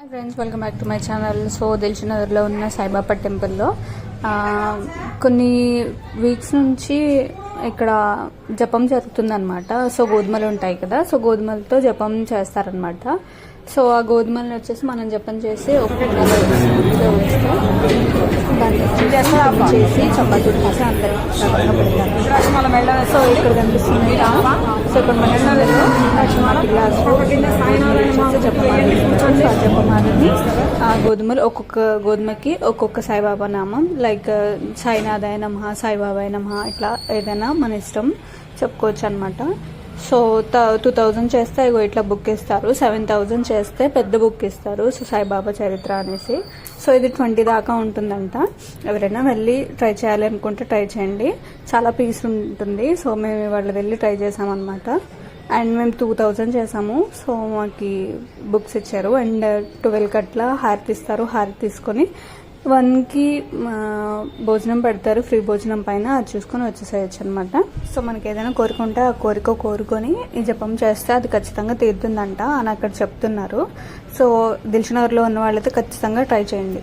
Friends welcome back to my channel so దిల్షునగర్లో ఉన్న సాయిబాబా టెంపుల్లో కొన్ని వీక్స్ నుంచి ఇక్కడ జపం జరుగుతుందన్నమాట. సో గోధుమలు ఉంటాయి కదా సో గోధుమలతో జపం చేస్తారనమాట సో ఆ గోధుమలను వచ్చేసి మనం జపం చేసి ఒక చేసి చపాతీ చేసి అందరికి సో ఇక్కడ కనిపిస్తుంది. సో ఇక్కడ మనం రాజకుమారుని ఆ గోధుమలు ఒక్కొక్క గోధుమకి ఒక్కొక్క సాయిబాబా నామం. లైక్ సాయినాథాయ నమ సాయిబాబాయ్ నమ ఇట్లా ఏదైనా మన ఇష్టం చెప్పుకోవచ్చు అనమాట సో టూ థౌజండ్ చేస్తే ఇగో ఇట్లా బుక్ ఇస్తారు. సెవెన్ థౌజండ్ చేస్తే పెద్ద బుక్ ఇస్తారు. సో సాయిబాబా చరిత్ర అనేసి. సో ఇది ట్వంటీ దాకా ఉంటుందంట. ఎవరైనా వెళ్ళి ట్రై చేయాలి అనుకుంటే ట్రై చేయండి. చాలా పీస్ ఉంటుంది. సో మేము వాళ్ళు వెళ్ళి ట్రై చేసామన్నమాట. అండ్ మేము టూ థౌజండ్ చేసాము. సో మాకు బుక్స్ ఇచ్చారు. అండ్ ట్వెల్వ్ కట్లా హారతి ఇస్తారు హారతి తీసుకొని వన్కి భోజనం పెడతారు. ఫ్రీ భోజనం పైన అది చూసుకొని వచ్చేసేయచ్చు అనమాట సో మనకి ఏదైనా కోరిక ఉంటే ఆ కోరిక కోరుకొని ఈ జపం చేస్తే అది ఖచ్చితంగా తీరుతుందంట అని అక్కడ చెప్తున్నారు. సో దిల్షనగర్లో ఉన్న వాళ్ళైతే ఖచ్చితంగా ట్రై చేయండి.